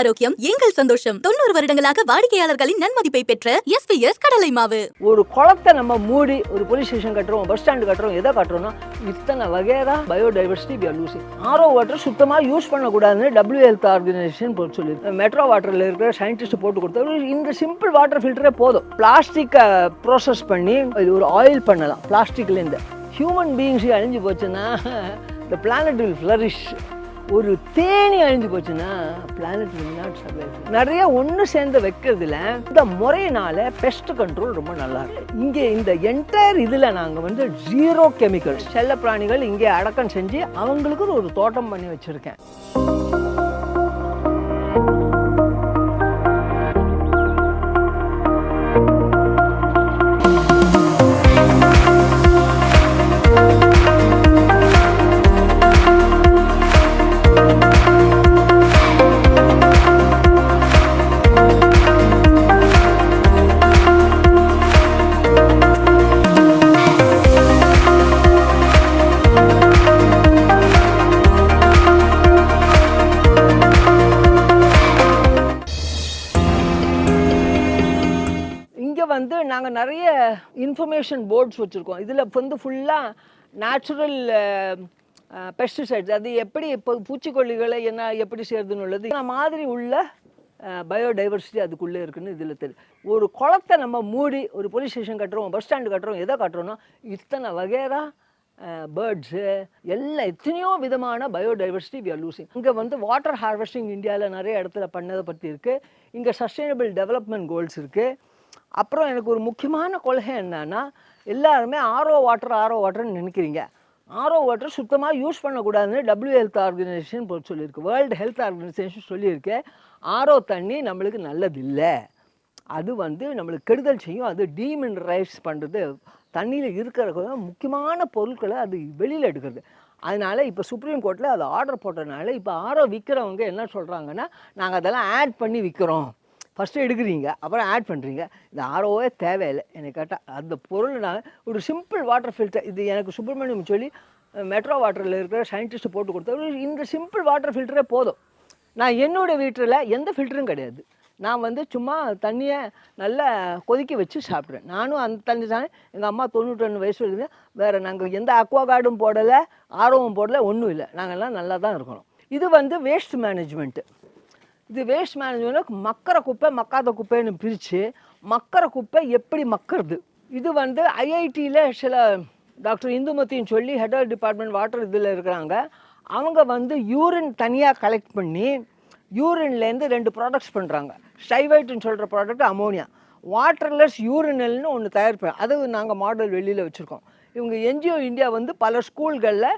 ஆரோக்கியம் எங்கள் சந்தோஷம். தொண்ணூறு வருடங்களாக வாடிக்கையாளர்களின் நன்மதிப்பை பெற்ற எஸ் கடலை மாவு. ஒரு குளத்தை நம்ம மூடி ஒரு போலீஸ் ஸ்டேஷன் கட்டுறோம் பஸ் ஸ்டாண்டு கட்டுறோம் எதை கட்டுறோம்னா இத்தனை வகையாக biodiversity we are losing RO water சுத்தமாக யூஸ் பண்ணக்கூடாதுன்னு டபிள்யூ ஹெல்த் ஆர்கனைசேஷன் சொல்லி மெட்ரோ வாட்டரில் இருக்கிற சயின்டிஸ்ட் போட்டு கொடுத்தா இந்த சிம்பிள் வாட்டர் ஃபில்டரே போதும். பிளாஸ்டிக்கை ப்ராசஸ் பண்ணி இது ஒரு ஆயில் பண்ணலாம். பிளாஸ்டிக்லேருந்து ஹியூமன் பீயிங்ஸ் அழிஞ்சு போச்சுன்னா இந்த பிளானட் வில் ஃப்ளரிஷ் ஒரு தேனி அழிஞ்சு போச்சுன்னா பிளானட் will not நிறைய ஒன்று சேர்ந்து வைக்கிறதுல இந்த முறையினால பெஸ்ட் கண்ட்ரோல் ரொம்ப நல்லா இருக்கு. இங்கே இந்த என்டையர் இதில் நாங்கள் வந்து ஜீரோ கெமிக்கல்ஸ் செல்ல பிராணிகள் இங்கே அடக்கம் செஞ்சு அவங்களுக்கு ஒரு தோட்டம் பண்ணி வச்சுருக்கேன். இன்ஃபர்மேஷன் போர்ட்ஸ் வச்சுருக்கோம். இதில் வந்து ஃபுல்லாக நேச்சுரல் பெஸ்டிசைட்ஸ் அது எப்படி இப்போ பூச்சிக்கொல்லிகளை என்ன எப்படி செய்யறதுன்னு உள்ளது இந்த மாதிரி உள்ள பயோடைவர்சிட்டி அதுக்குள்ளே இருக்குன்னு இதில் தெரியும் ஒரு குளத்தை நம்ம மூடி ஒரு போலீஸ் ஸ்டேஷன் கட்டுறோம் பஸ் ஸ்டாண்டு கட்டுறோம் எதை கட்டுறோம்னா இத்தனை வகையாக பேர்ட்ஸு எல்லாம் எத்தனையோ விதமான பயோடைவர்சிட்டி வி ஆர் லூசிங் இங்கே வந்து வாட்டர் ஹார்வெஸ்டிங் இந்தியாவில் நிறைய இடத்துல பண்ணதை பற்றி இருக்குது இங்கே சஸ்டைனபிள் டெவலப்மெண்ட் கோல்ஸ் இருக்குது அப்புறம் எனக்கு ஒரு முக்கியமான கொள்கை என்னன்னா எல்லாருமே ஆரோ வாட்டர் ஆரோ வாட்டர்னு நினைக்கிறீங்க. ஆரோ வாட்டர் சுத்தமாக யூஸ் பண்ணக்கூடாதுன்னு டபிள்யூ ஹெல்த் ஆர்கனைசேஷன் சொல்லியிருக்கு. வேர்ல்டு ஹெல்த் ஆர்கனைசேஷன் சொல்லியிருக்கு. ஆரோ தண்ணி நம்மளுக்கு நல்லதில்லை. அது வந்து நம்மளுக்கு கெடுதல் செய்யும். அது டீமினரைஸ் பண்ணுறது தண்ணியில் இருக்கிற முக்கியமான பொருட்களை அது வெளியில் எடுக்கிறது. அதனால் இப்போ சுப்ரீம் கோர்ட்டில் அது ஆர்டர் போட்டதுனால இப்போ ஆரோ விற்கிறவங்க என்ன சொல்கிறாங்கன்னா நாங்கள் அதெல்லாம் ஆட் பண்ணி விற்கிறோம் ஃபஸ்ட்டு எடுக்கிறீங்க அப்புறம் ஆட் பண்ணுறீங்க இந்த ஆர்ஓவே தேவையில்லை. எனக்கு கேட்டால் அந்த பொருள் நான் ஒரு சிம்பிள் வாட்டர் ஃபில்டர் இது எனக்கு சுப்பிரமணியம் சொல்லி மெட்ரோ வாட்டரில் இருக்கிற சயின்டிஸ்ட் போட்டு கொடுத்தா இந்த சிம்பிள் வாட்டர் ஃபில்டரே போதும். நான் என்னோட வீட்டில் எந்த ஃபில்டரும் கிடையாது. நான் வந்து சும்மா தண்ணியை நல்லா கொதிக்க வச்சு சாப்பிட்றேன். நானும் அந்த தண்ணி தான் எங்கள் அம்மா தொண்ணூற்றொன்று வயசு இருக்குது வேறு நாங்கள் எந்த அக்வா கார்டும் போடலை ஆர்வம் போடலை ஒன்றும் இல்லை. நாங்கள்லாம் நல்லா தான் இருக்கணும். இது வந்து வேஸ்ட் மேனேஜ்மெண்ட்டு இது வேஸ்ட் மேனேஜ்மெண்ட் மக்கிற குப்பை மக்காத குப்பைன்னு பிரித்து மக்கிற குப்பை எப்படி மக்கிறது? இது வந்து ஐஐடியில் சில டாக்டர் இந்துமதின்னு சொல்லி ஹெட் ஆஃப் டிபார்ட்மெண்ட் வாட்டர் இதில் இருக்கிறாங்க. அவங்க வந்து யூரின் தனியாக கலெக்ட் பண்ணி யூரின்லேருந்து ரெண்டு ப்ராடக்ட்ஸ் பண்ணுறாங்க ஸ்டைவைட்னு சொல்கிற ப்ராடக்ட் அமோனியா வாட்டர்லெஸ் யூரினல்னு ஒன்று தயாரிப்பேன் அது நாங்கள் மாடல் வெளியில் வச்சுருக்கோம். இவங்க என்ஜிஓ இந்தியா வந்து பல ஸ்கூல்களில்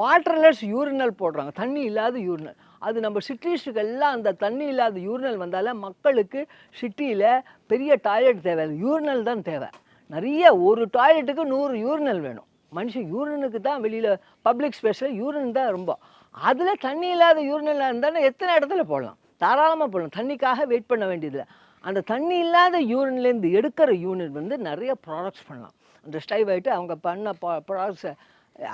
வாட்டர்லெஸ் யூரினல் போடுறாங்க. தண்ணி இல்லாத யூரினல் அது நம்ம சிட்டிஸுக்கு எல்லாம் அந்த தண்ணி இல்லாத யூரினல் வந்தாலே மக்களுக்கு சிட்டியில் பெரிய டாய்லெட் தேவை. யூரினல் தான் தேவை. நிறைய ஒரு டாய்லெட்டுக்கு நூறு யூரினல் வேணும். மனுஷன் யூரினுக்கு தான் வெளியில் பப்ளிக் ஸ்பேஸில் யூரின் தான் ரொம்ப. அதில் தண்ணி இல்லாத யூரினலாக இருந்தாலும் எத்தனை இடத்துல போடலாம்? தாராளமாக போடலாம். தண்ணிக்காக வெயிட் பண்ண வேண்டியதில்லை. அந்த தண்ணி இல்லாத யூரின்லேருந்து எடுக்கிற யூனிட் வந்து நிறைய ப்ராடக்ட்ஸ் பண்ணலாம். அந்த ஸ்டைவ் ஆகிட்டு அவங்க பண்ண ப்ராடக்ட்ஸை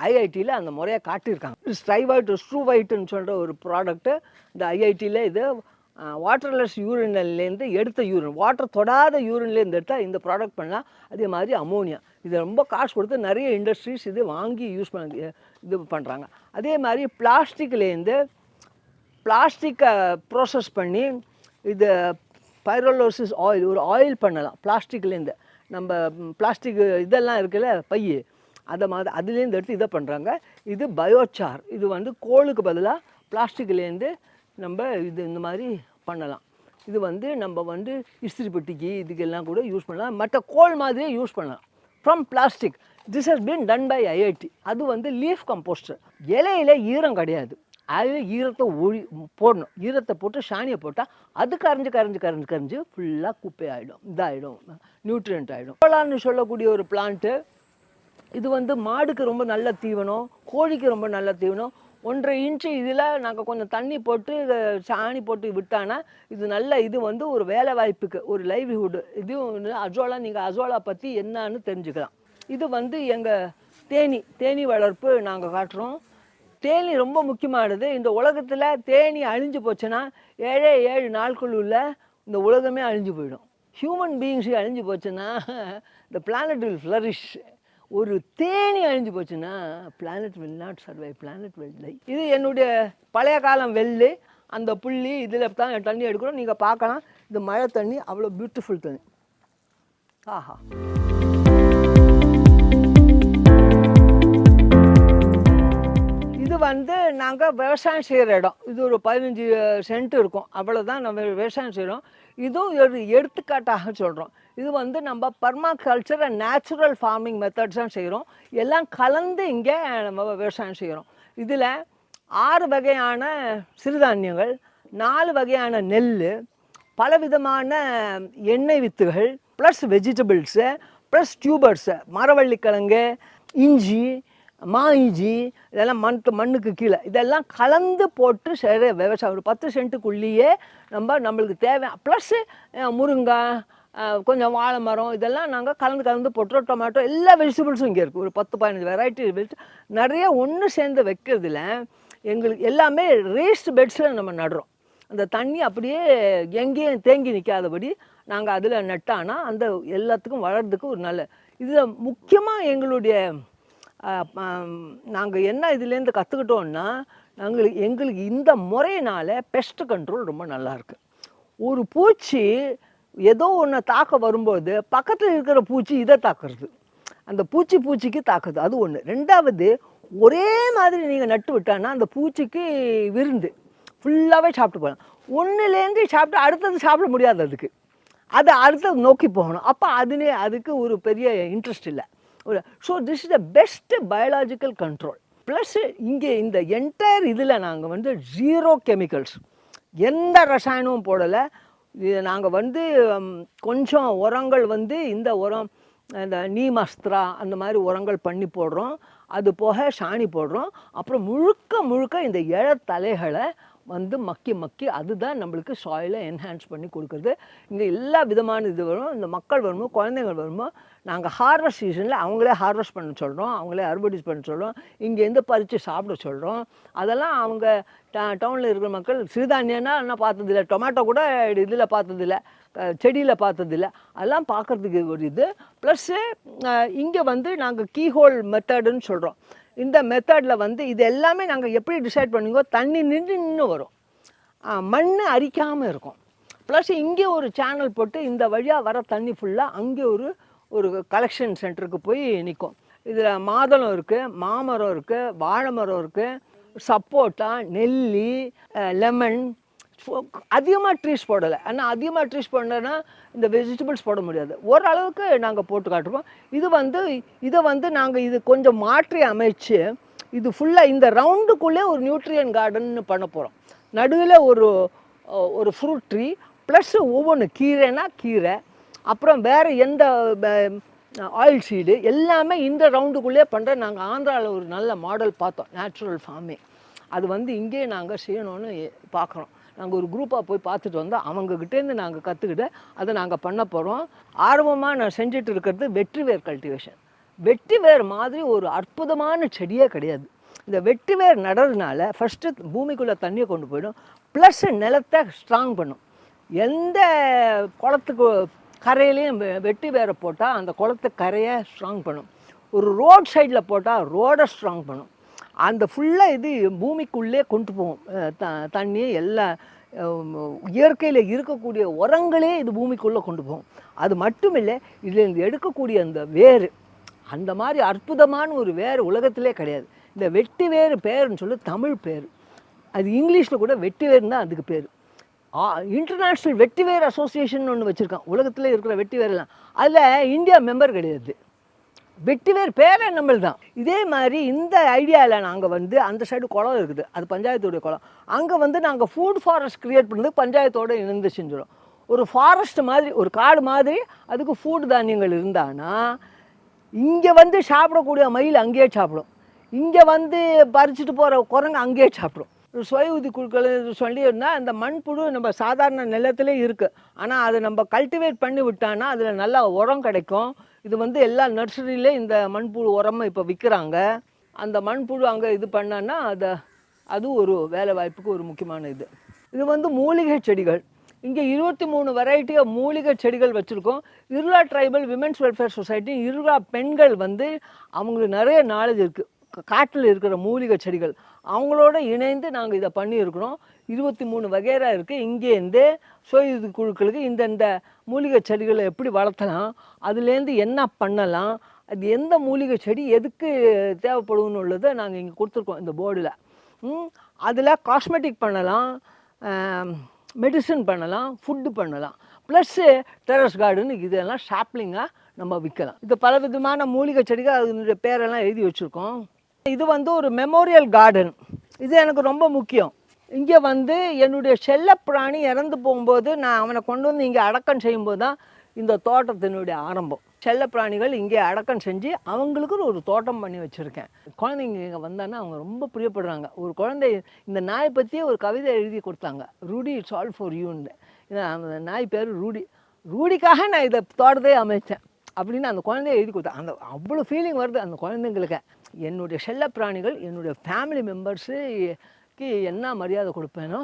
ஐஐடியில் அந்த முறையை காட்டியிருக்காங்க. ஸ்டைவைட் ஸ்ட்ரூவைட்டுன்னு சொல்கிற ஒரு ப்ராடக்ட்டு இந்த ஐஐடியில் இது வாட்டர்லெஸ் யூரின்லேருந்து எடுத்த யூரின் வாட்டர் தொடாத யூரின்லேருந்து எடுத்தால் இந்த ப்ராடக்ட் பண்ணலாம். அதே மாதிரி அமோனியா இது ரொம்ப காசு கொடுத்து நிறைய இண்டஸ்ட்ரீஸ் இது வாங்கி யூஸ் பண்ண இது பண்ணுறாங்க அதே மாதிரி பிளாஸ்டிக்லேருந்து பிளாஸ்டிக்கை ப்ராசஸ் பண்ணி இது பைரோலோசிஸ் ஆயில் ஒரு ஆயில் பண்ணலாம். பிளாஸ்டிக்லேருந்து நம்ம பிளாஸ்டிக் இதெல்லாம் இருக்குல்ல பை. அதை மாதிரி அதுலேருந்து எடுத்து இதை பண்ணுறாங்க இது பயோச்சார் இது வந்து கோளுக்கு பதிலாக பிளாஸ்டிக்லேருந்து நம்ம இது இந்த மாதிரி பண்ணலாம். இது வந்து நம்ம வந்து இஸ்திரி பெட்டிக்கு இதுக்கெல்லாம் கூட யூஸ் பண்ணலாம். மற்ற கோல் மாதிரியே யூஸ் பண்ணலாம். From plastic this has been done by IIT அது வந்து லீஃப் கம்போஸ்டர் இலையில ஈரம் கிடையாது. அது ஈரத்தை ஒழி போடணும். ஈரத்தை போட்டு சாணியை போட்டால் அது கரைஞ்சு கரைஞ்சு கரைஞ்சு கரைஞ்சு ஃபுல்லாக குப்பை ஆகிடும் இதாகிடும் நியூட்ரியன்ட் ஆகிடும் சோலான்னு சொல்லக்கூடிய ஒரு பிளான்ட்டு இது வந்து மாடுக்கு ரொம்ப நல்ல தீவனம் கோழிக்கு ரொம்ப நல்ல தீவனம். ஒன்றரை இன்ச்சு இதில் நாங்கள் கொஞ்சம் தண்ணி போட்டு சாணி போட்டு விட்டானா இது நல்ல இது வந்து ஒரு வேலை வாய்ப்புக்கு ஒரு லைவ்லிஹுட்டு இதுவும் அசோலா அஜோலா நீங்கள் அஜோலா பற்றி என்னன்னு தெரிஞ்சுக்கலாம். இது வந்து எங்கள் தேனி தேனி வளர்ப்பு நாங்கள் காட்டுறோம். தேனி ரொம்ப முக்கியமானது. இந்த உலகத்தில் தேனி அழிஞ்சு போச்சுன்னா ஏழே ஏழு நாட்களுள்ள இந்த உலகமே அழிஞ்சு போயிடும். ஹியூமன் பீயிங்ஸ் அழிஞ்சு போச்சுன்னா இந்த பிளானட் வில் ஃப்ளரிஷ் ஒரு தேனி அழிஞ்சு போச்சுன்னா planet will not survive planet will die இது என்னுடைய பழைய காலம் வெள்ளு. அந்த புள்ளி இதில் தான் தண்ணி எடுக்கிறோம் நீங்கள் பார்க்கலாம். இந்த மழை தண்ணி அவ்வளோ பியூட்டிஃபுல் தண்ணி. ஆஹா. இது வந்து நாங்கள் விவசாயம் செய்கிற இடம். இது ஒரு பதினஞ்சு சென்ட் இருக்கும். அவ்வளோதான் நம்ம விவசாயம் செய்கிறோம் இதுவும் ஒரு எடுத்துக்காட்டாக சொல்கிறோம் இது வந்து நம்ம permaculture and natural farming methods தான் செய்கிறோம் எல்லாம் கலந்து இங்கே நம்ம விவசாயம் செய்கிறோம் இதில் ஆறு வகையான சிறுதானியங்கள் நாலு வகையான நெல் பலவிதமான எண்ணெய் வித்துகள் ப்ளஸ் வெஜிடபிள்ஸு ப்ளஸ் டியூபர்ஸு மரவள்ளிக்கிழங்கு இஞ்சி மா இஞ்சி இதெல்லாம் மண் மண்ணுக்கு கீழே. இதெல்லாம் கலந்து போட்டு செய்கிற விவசாயம் ஒரு பத்து சென்ட்டுக்குள்ளேயே நம்ம நம்மளுக்கு தேவை. ப்ளஸ்ஸு முருங்காய் கொஞ்சம் வாழை மரம் இதெல்லாம் நாங்கள் கலந்து கலந்து போட்டுறோம். டொமேட்டோ எல்லா வெஜிடபிள்ஸும் இங்கே இருக்குது ஒரு பத்து பதினஞ்சு வெரைட்டி வெஜி நிறைய ஒன்று சேர்ந்து வைக்கிறதுல எங்களுக்கு எல்லாமே ரேஸ்ட் பெட்ஸில் நம்ம நடுறோம். அந்த தண்ணி அப்படியே எங்கேயும் தேங்கி நிற்காதபடி நாங்கள் அதில் நட்டானா அந்த எல்லாத்துக்கும் வளர்றதுக்கு ஒரு நல்ல இதில் முக்கியமாக எங்களுடைய நாங்கள் என்ன இதுலேருந்து கற்றுக்கிட்டோன்னா நாங்களுக்கு எங்களுக்கு இந்த முறையினால் பெஸ்ட் கண்ட்ரோல் ரொம்ப நல்லாயிருக்கு ஒரு பூச்சி ஏதோ ஒன்று தாக்க வரும்போது பக்கத்தில் இருக்கிற பூச்சி இதை தாக்குறது. அந்த பூச்சி பூச்சிக்கு தாக்குது. அது ஒன்று ரெண்டாவது ஒரே மாதிரி நீங்கள் நட்டு விட்டான்னா அந்த பூச்சிக்கு விருந்து. ஃபுல்லாகவே சாப்பிட்டு போகலாம் ஒன்றுலேருந்து சாப்பிட்டு அடுத்தது சாப்பிட முடியாது அதுக்கு. அது அடுத்தது நோக்கி போகணும். அப்போ அதுனே அதுக்கு ஒரு பெரிய இன்ட்ரெஸ்ட் இல்லை. ஒரு so this is the best biological control plus இங்கே இந்த என்டையர் இதில் நாங்கள் வந்து ஜீரோ கெமிக்கல்ஸ் எந்த ரசாயனமும் போடலை. இது நாங்கள் வந்து கொஞ்சம் உரங்கள் வந்து இந்த உரம் இந்த நீமஸ்திரா அந்த மாதிரி உரங்கள் பண்ணி போடுறோம். அது போக சாணி போடுறோம். அப்புறம் முழுக்க முழுக்க இந்த இழத்தலைகளை வந்து மக்கி மக்கி அதுதான் நம்மளுக்கு சாயிலை என்ஹான்ஸ் பண்ணி கொடுக்குறது. இங்கே எல்லா விதமான இது வரும்? இந்த மக்கள் வருமோ? குழந்தைகள் வருமோ? நாங்கள் ஹார்வெஸ்ட் சீசனில் அவங்களே ஹார்வெஸ்ட் பண்ண சொல்கிறோம் அவங்களே அறுவடை பண்ண சொல்கிறோம் இங்கேருந்து பறித்து சாப்பிட சொல்கிறோம் அதெல்லாம் அவங்க டவுனில் இருக்கிற மக்கள் சிறுதானியன்னா என்ன பார்த்ததில்ல. டொமேட்டோ கூட இதில் பார்த்ததில்ல. செடியில் பார்த்ததில்ல. அதெல்லாம் பார்க்குறதுக்கு ஒரு இது. ப்ளஸ்ஸு இங்கே வந்து நாங்கள் கீஹோல் மெத்தடுன்னு சொல்கிறோம் இந்த மெத்தடில் வந்து இது எல்லாமே நாங்கள் எப்படி டிசைட் பண்ணுங்கோ தண்ணி நின்று நின்று வரும். மண் அரிக்காமல் இருக்கும். ப்ளஸ் இங்கே ஒரு சேனல் போட்டு இந்த வழியாக வர தண்ணி ஃபுல்லாக அங்கே ஒரு ஒரு கலெக்ஷன் சென்டருக்கு போய் நிற்கும் இதில் மாதுளம் இருக்குது மாமரம் இருக்குது வாழை மரம் இருக்குது சப்போட்டா நெல்லி லெமன் அதிகமாக ட்ரீஸ் போடலை. ஆனால் அதிகமாக ட்ரீஸ் போடலைன்னா இந்த வெஜிடபிள்ஸ் போட முடியாது. ஓரளவுக்கு நாங்கள் போட்டு காட்டுவோம் இது வந்து இதை வந்து நாங்கள் இது கொஞ்சம் மாற்றி அமைச்சு இது ஃபுல்லாக இந்த ரவுண்டுக்குள்ளே ஒரு நியூட்ரியன் கார்டன்னு பண்ண போகிறோம் நடுவில் ஒரு ஒரு ஃப்ரூட் ட்ரீ ப்ளஸ் ஒவ்வொன்று கீரைனா கீரை அப்புறம் வேறு எந்த ஆயில் சீடு எல்லாமே இந்த ரவுண்டுக்குள்ளே பண்ணுற நாங்கள் ஆந்திராவில் ஒரு நல்ல மாடல் பார்த்தோம். நேச்சுரல் ஃபார்மிங் அது வந்து இங்கேயே நாங்கள் செய்யணும்னு பார்க்குறோம். நாங்கள் ஒரு குரூப்பாக போய் பார்த்துட்டு வந்தோம் அவங்கக்கிட்டேருந்து நாங்கள் கற்றுக்கிட்டு அதை நாங்கள் பண்ண போகிறோம் ஆர்வமாக நான் செஞ்சுட்டு இருக்கிறது வெற்றிவேர் கல்டிவேஷன் வெற்றிவேர் மாதிரி ஒரு அற்புதமான செடியே கிடையாது. இந்த வெற்றிவேர் நடுறதுனால ஃபஸ்ட்டு பூமிக்குள்ளே தண்ணியை கொண்டு போயிடும். ப்ளஸ் நிலத்தை ஸ்ட்ராங் பண்ணும். எந்த குளத்துக்கு கரையிலையும் வெ- வெட்டி வேரை போட்டால் அந்த குளத்து கரையை ஸ்ட்ராங் பண்ணும். ஒரு ரோட் சைடில் போட்டால் ரோடை ஸ்ட்ராங் பண்ணும். அந்த ஃபுல்லாக இது பூமிக்குள்ளே கொண்டு போகும். த தண்ணி எல்லா இயற்கையில் இருக்கக்கூடிய உரங்களே இது பூமிக்குள்ளே கொண்டு போகும். அது மட்டும் இல்லை இதுலேருந்து எடுக்கக்கூடிய அந்த வேர் அந்த மாதிரி அற்புதமான ஒரு வேர் உலகத்திலே கிடையாது. இந்த வெட்டி வேறு பேருன்னு சொல்லி தமிழ் பேர். அது இங்கிலீஷில் கூட வெட்டி வேர்னு தான் அதுக்கு பேர். இன்டர்நேஷ்னல் வெட்டிவேர் அசோசியேஷன் ஒன்று வச்சுருக்கான். உலகத்தில் இருக்கிற வெட்டிவேர்லாம் அதில் இந்தியா மெம்பர் கிடையாது. வெட்டிவேர் பேரே நம்மள் தான் இதே மாதிரி இந்த ஐடியாவில் நாங்கள் வந்து அந்த சைடு குளம் இருக்குது. அது பஞ்சாயத்துடைய குளம். அங்கே வந்து நாங்கள் ஃபுட் ஃபாரஸ்ட் க்ரியேட் பண்ணுறது பஞ்சாயத்தோடு இணைந்து செஞ்சிடும் ஒரு ஃபாரஸ்ட் மாதிரி ஒரு காடு மாதிரி அதுக்கு ஃபுட் தானியங்கள் இருந்தானா இங்கே வந்து சாப்பிடக்கூடிய மயில் அங்கேயே சாப்பிடும். இங்கே வந்து பறிச்சுட்டு போகிற குரங்கு அங்கேயே சாப்பிடும். சுய உதவி குழுக்கள் சொல்லியிருந்தால் அந்த மண்புழு நம்ம சாதாரண நிலத்திலே இருக்குது ஆனால் அதை நம்ம கல்டிவேட் பண்ணி விட்டான்னா அதில் நல்லா உரம் கிடைக்கும். இது வந்து எல்லா நர்சரியிலே இந்த மண்புழு உரமும் இப்போ விற்கிறாங்க அந்த மண்புழு அங்கே இது பண்ணான்னா அதை அது ஒரு வேலை வாய்ப்புக்கு ஒரு முக்கியமான இது. இது வந்து மூலிகை செடிகள். இங்கே இருபத்தி மூணு வெரைட்டி ஆஃப் மூலிகை செடிகள் வச்சுருக்கோம். Irula tribal women's welfare society Irula பெண்கள் வந்து அவங்களுக்கு நிறைய நாலேஜ் இருக்குது காட்டில் இருக்கிற மூலிகை செடிகள். அவங்களோட இணைந்து நாங்கள் இதை பண்ணியிருக்கிறோம். இருபத்தி மூணு வகைரா இருக்குது இங்கேருந்து சுய குழுக்களுக்கு இந்தந்த மூலிகை செடிகளை எப்படி வளர்த்தலாம் அதுலேருந்து என்ன பண்ணலாம் அது எந்த மூலிகை செடி எதுக்கு தேவைப்படும்னு உள்ளதை நாங்கள் இங்கே கொடுத்துருக்கோம் இந்த போர்டில். அதில் காஸ்மெட்டிக் பண்ணலாம் மெடிசன் பண்ணலாம் ஃபுட்டு பண்ணலாம். ப்ளஸ்ஸு டெரஸ் கார்டன் இதெல்லாம் ஷாப்லிங்காக நம்ம விற்கலாம் இது பல விதமான மூலிகை செடிகள் அதனுடைய பேரெல்லாம் எழுதி வச்சுருக்கோம். இது வந்து ஒரு மெமோரியல் கார்டன் இது எனக்கு ரொம்ப முக்கியம். இங்கே வந்து என்னுடைய செல்லப்பிராணி இறந்து போகும்போது நான் அவனை கொண்டு வந்து இங்கே அடக்கம் செய்யும்போது தான் இந்த தோட்டத்தினுடைய ஆரம்பம். செல்லப்பிராணிகள் இங்கே அடக்கம் செஞ்சு அவங்களுக்குன்னு ஒரு தோட்டம் பண்ணி வச்சுருக்கேன். குழந்தைங்க இங்கே வந்தோன்னா அவங்க ரொம்ப பிரியப்படுறாங்க. ஒரு குழந்தை இந்த நாய் பற்றியே ஒரு கவிதை எழுதி கொடுத்தாங்க. ரூடி இட்ஸ் ஆல் ஃபார் யூன்னு. அந்த நாய் பேர் ரூடி. ரூடிக்காக நான் இதை தோட்டத்தையே அமைச்சேன் அப்படின்னு அந்த குழந்தைய எழுதி கொடுத்தேன். அந்த அவ்வளோ ஃபீலிங் வருது அந்த குழந்தைங்களுக்கு. என்னுடைய செல்லப்பிராணிகள் என்னுடைய ஃபேமிலி மெம்பர்ஸுக்கு என்ன மரியாதை கொடுப்பேனோ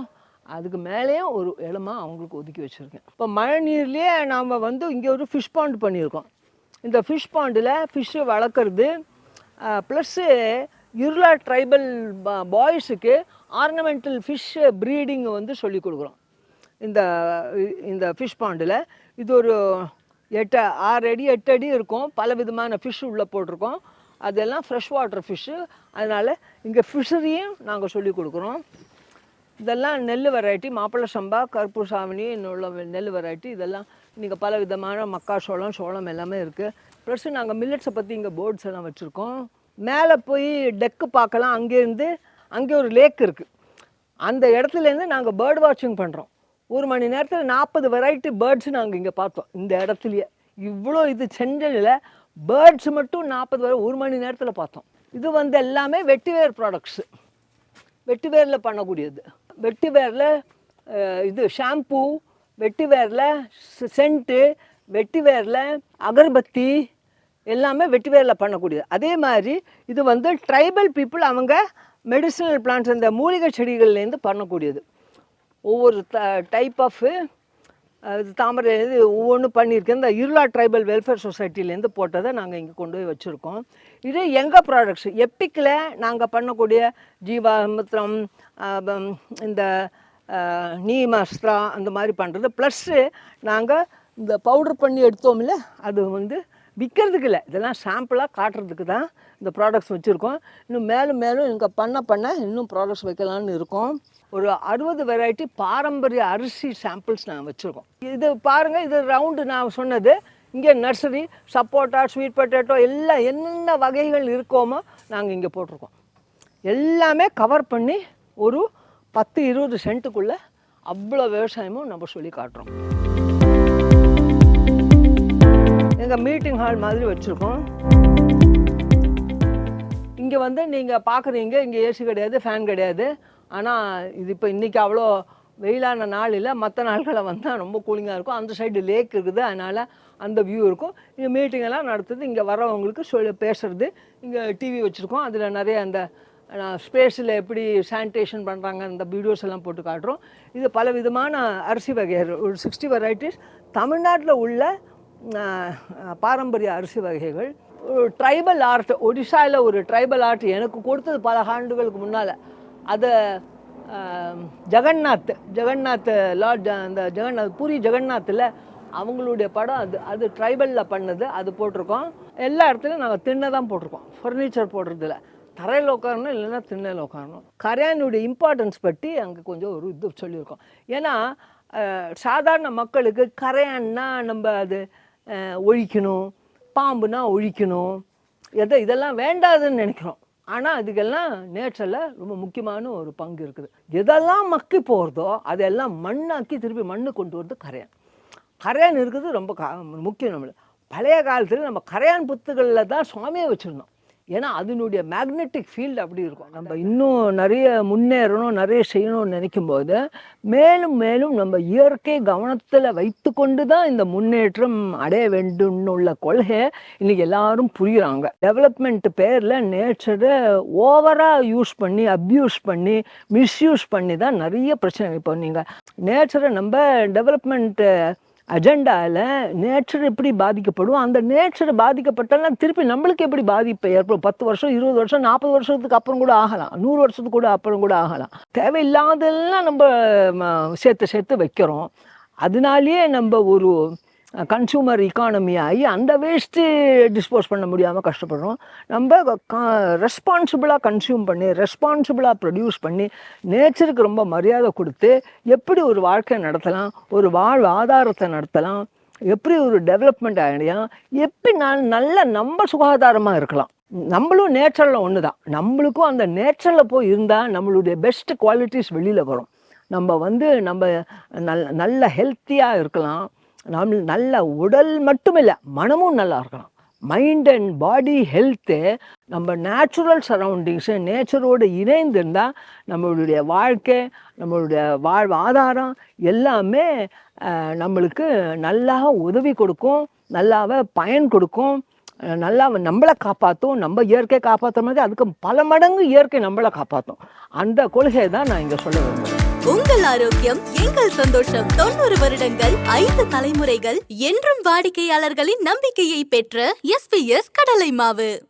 அதுக்கு மேலேயும் ஒரு இடமா அவங்களுக்கு ஒதுக்கி வச்சுருக்கேன். இப்போ மழை நீர்லேயே நாம் வந்து இங்கே ஒரு ஃபிஷ் பாண்ட் பண்ணியிருக்கோம். இந்த ஃபிஷ் பாண்டில் ஃபிஷ்ஷு வளர்க்குறது ப்ளஸ்ஸு இருளா ட்ரைபல் பாய்ஸுக்கு ஆர்னமெண்டல் ஃபிஷ் ப்ரீடிங்கை வந்து சொல்லி கொடுக்குறோம். இந்த இந்த ஃபிஷ் பாண்டில் இது ஒரு எட்டு ஆறு அடி எட்டு அடி இருக்கும். பல விதமான ஃபிஷ் உள்ளே போட்டிருக்கோம். அதெல்லாம் ஃப்ரெஷ் வாட்டர் ஃபிஷ்ஷு அதனால் இங்கே ஃபிஷரியும் நாங்கள் சொல்லி கொடுக்குறோம். இதெல்லாம் நெல் வெரைட்டி மாப்பிள்ளை சம்பா கருப்பு சாவணி உள்ள நெல் வெரைட்டி இதெல்லாம் நீங்கள் பல விதமான மக்காச்சோளம் சோளம் எல்லாமே இருக்குது ப்ளஸ் நாங்கள் மில்லட்ஸை பற்றி இங்கே போர்ட்ஸ் எல்லாம் வச்சுருக்கோம். மேலே போய் டெக்கு பார்க்கலாம். அங்கேருந்து அங்கே ஒரு லேக் இருக்குது அந்த இடத்துலேருந்து நாங்கள் பேர்ட் வாட்சிங் பண்ணுறோம் ஒரு மணி நேரத்தில் நாற்பது வெரைட்டி பேர்ட்ஸ் நாங்கள் இங்கே பார்த்தோம். இந்த இடத்துலையே. இவ்வளோ இது செஞ்சதில் பேர்ட்ஸ் மட்டும் நாற்பது வரை ஒரு மணி நேரத்தில் பார்த்தோம். இது வந்து எல்லாமே வெட்டிவேர் ப்ராடக்ட்ஸு வெட்டிவேரில் பண்ணக்கூடியது. வெட்டிவேரில் இது ஷாம்பூ வெட்டிவேரில் சென்ட்டு வெட்டிவேரில் அகர்பத்தி எல்லாமே வெட்டிவேரில் பண்ணக்கூடியது. அதே மாதிரி இது வந்து ட்ரைபல் பீப்புள் அவங்க மெடிசினல் பிளான்ட்ஸ் இந்த மூலிகை செடிகள்லேருந்து பண்ணக்கூடியது. ஒவ்வொரு த டைப் ஆஃப் இது தாமரை இது ஒவ்வொன்றும் பண்ணியிருக்கேன் இந்த இருளா ட்ரைபல் வெல்ஃபேர் சொசைட்டிலேருந்து போட்டதை நாங்கள் இங்கே கொண்டு போய் வச்சுருக்கோம். இது எங்கள் ப்ராடக்ட்ஸ் எப்பிக்கில் நாங்கள் பண்ணக்கூடிய ஜீவாமித்திரம் இந்த நீமஸ்திரா அந்த மாதிரி பண்ணுறது ப்ளஸ்ஸு நாங்கள் இந்த பவுடர் பண்ணி எடுத்தோம்ல அது வந்து விற்கிறதுக்கு இல்லை. இதெல்லாம் சாம்பிளாக காட்டுறதுக்கு தான் இந்த ப்ராடக்ட்ஸ் வச்சுருக்கோம். இன்னும் மேலும் மேலும் இங்கே பண்ண பண்ண இன்னும் ப்ராடக்ட்ஸ் வைக்கலான்னு இருக்கோம். ஒரு அறுபது வெரைட்டி பாரம்பரிய அரிசி சாம்பிள்ஸ் நாங்கள் வச்சுருக்கோம். இது பாருங்கள் இது ரவுண்டு நான் சொன்னது. இங்கே நர்சரி சப்போட்டா ஸ்வீட் பொட்டேட்டோ எல்லாம் என்னென்ன வகைகள் இருக்கோமோ நாங்கள் இங்கே போட்டிருக்கோம். எல்லாமே கவர் பண்ணி ஒரு பத்து இருபது சென்ட்டுக்குள்ளே அவ்வளோ விவசாயமும் நம்ம சொல்லி காட்டுறோம். எங்கள் மீட்டிங் ஹால் மாதிரி வச்சுருக்கோம். இங்கே வந்து நீங்கள் பார்க்குறீங்க இங்கே ஏசி கிடையாது ஃபேன் கிடையாது. ஆனால் இது இப்போ இன்றைக்கி அவ்வளோ வெயிலான நாள் இல்லை. மற்ற நாள்களை வந்தால் ரொம்ப கூலிங்காக இருக்கும். அந்த சைடு லேக் இருக்குது. அதனால் அந்த வியூ இருக்கும். இங்கே மீட்டிங்கெல்லாம் நடத்துறது இங்கே வரவங்களுக்கு சொல்லி பேசுறது. இங்கே டிவி வச்சுருக்கோம். அதில் நிறைய அந்த ஸ்பேஸில் எப்படி சானிடேஷன் பண்ணுறாங்க அந்த வீடியோஸ் எல்லாம் போட்டு காட்டுறோம். இது பல விதமான அரிசி வகைகள் ஒரு சிக்ஸ்டி வெரைட்டிஸ் தமிழ்நாட்டில் உள்ள பாரம்பரிய அரிசி வகைகள். ஒரு ட்ரைபல் ஆர்ட் ஒடிசாவில் ஒரு ட்ரைபல் ஆர்ட் எனக்கு கொடுத்தது பல ஆண்டுகளுக்கு முன்னால். அதை ஜெகநாத் ஜெகநாத் லார்ட் அந்த ஜெகநாத் பூரி ஜெகநாத்தில் அவங்களுடைய படம் அது அது ட்ரைபலில் பண்ணது அது போட்டிருக்கோம். எல்லா இடத்துலையும் நாங்கள் திண்ணை தான் போட்டிருக்கோம். ஃபர்னிச்சர் போடுறதில்ல தரையில் உட்காரணும் இல்லைன்னா திண்ணையில் உட்காரணும். கரையானுடைய இம்பார்ட்டன்ஸ் பற்றி அங்கே கொஞ்சம் ஒரு இது சொல்லியிருக்கோம். ஏன்னா சாதாரண மக்களுக்கு கரையான்னா நம்ம அது ஒழிக்கணும். பாம்புனா ஒழிக்கணும். எதை இதெல்லாம் வேண்டாதுன்னு நினைக்கிறோம். ஆனால் அதுக்கெல்லாம் நேச்சரில் ரொம்ப முக்கியமான ஒரு பங்கு இருக்குது. எதெல்லாம் மக்கி போகிறதோ அதெல்லாம் மண்ணாக்கி திருப்பி மண்ணு கொண்டு வரது கரையான். கரையான் இருக்குது ரொம்ப கா முக்கியம் நம்மளுக்கு. பழைய காலத்தில் நம்ம கரையான் புத்துகளில் தான் சுவாமியை வச்சுருந்தோம். ஏன்னா அதனுடைய மேக்னெட்டிக் ஃபீல்டு அப்படி இருக்கும். நம்ம இன்னும் நிறைய முன்னேறணும் நிறைய செய்யணும்னு நினைக்கும் போது மேலும் மேலும் நம்ம இயற்கை கவனத்தில் வைத்து கொண்டு தான் இந்த முன்னேற்றம் அடைய வேண்டும்னு உள்ள கொள்கையை இன்னைக்கு எல்லாரும் புரியுறாங்க. டெவலப்மெண்ட் பேரில் நேச்சரை ஓவராக யூஸ் பண்ணி அப்யூஸ் பண்ணி மிஸ்யூஸ் பண்ணி தான் நிறைய பிரச்சனை இப்போ நீங்கள் நேச்சரை நம்ம டெவலப்மெண்ட்டு அஜெண்டாவில் நேச்சர் எப்படி பாதிக்கப்படும் அந்த நேச்சர் பாதிக்கப்பட்டாலும் திருப்பி நம்மளுக்கு எப்படி பாதிப்பு ஏற்படும்? பத்து வருஷம் இருபது வருஷம் நாற்பது வருஷத்துக்கு அப்புறம் கூட ஆகலாம். நூறு வருஷத்துக்கு கூட அப்புறம் கூட ஆகலாம். தேவையில்லாதெல்லாம் நம்ம ம, சேர்த்து சேர்த்து வைக்கிறோம். அதனாலேயே நம்ம ஒரு கன்சூமர் இக்கானமி ஆகி அந்த வேஸ்ட்டு டிஸ்போஸ் பண்ண முடியாமல் கஷ்டப்படுறோம். நம்ம ரெஸ்பான்சிபிளாக கன்சியூம் பண்ணி ரெஸ்பான்சிபிளாக ப்ரொடியூஸ் பண்ணி நேச்சருக்கு ரொம்ப மரியாதை கொடுத்து எப்படி ஒரு வாழ்க்கை நடத்தலாம் ஒரு வாழ் ஆதாரத்தை நடத்தலாம் எப்படி ஒரு டெவலப்மெண்ட் அடையலாம் எப்படி நான் நல்ல நம்ம சுகாதாரமாக இருக்கலாம். நம்மளும் நேச்சரில் ஒன்று தான் நம்மளுக்கும் அந்த நேச்சரில் போய் இருந்தால் நம்மளுடைய பெஸ்ட் குவாலிட்டிஸ் வெளியில் வரும். நம்ம வந்து நம்ம நல் நல்ல ஹெல்த்தியாக இருக்கலாம். நம் நல்ல உடல் மட்டும் இல்லை மனமும் நல்லா இருக்கலாம் மைண்ட் அண்ட் பாடி ஹெல்த்து நம்ம நேச்சுரல் சரௌண்டிங்ஸு நேச்சரோடு இணைந்திருந்தால் நம்மளுடைய வாழ்க்கை நம்மளுடைய வாழ்வு ஆதாரம் எல்லாமே நம்மளுக்கு நல்லா உதவி கொடுக்கும் நல்லாவே பயன் கொடுக்கும் நல்லா நம்மளை காப்பாற்றும் நம்ம இயற்கை காப்பாற்றுற மாதிரி அதுக்கு பல மடங்கு இயற்கை நம்மளை காப்பாற்றும் அந்த கொள்கையை தான் நான் இங்கே சொல்ல விரும்புகிறேன் உங்கள் ஆரோக்கியம் எங்கள் சந்தோஷம். தொண்ணூறு வருடங்கள் ஐந்து தலைமுறைகள் என்றும் வாடிக்கையாளர்களின் நம்பிக்கையை பெற்ற எஸ்பிஎஸ் கடலை மாவு.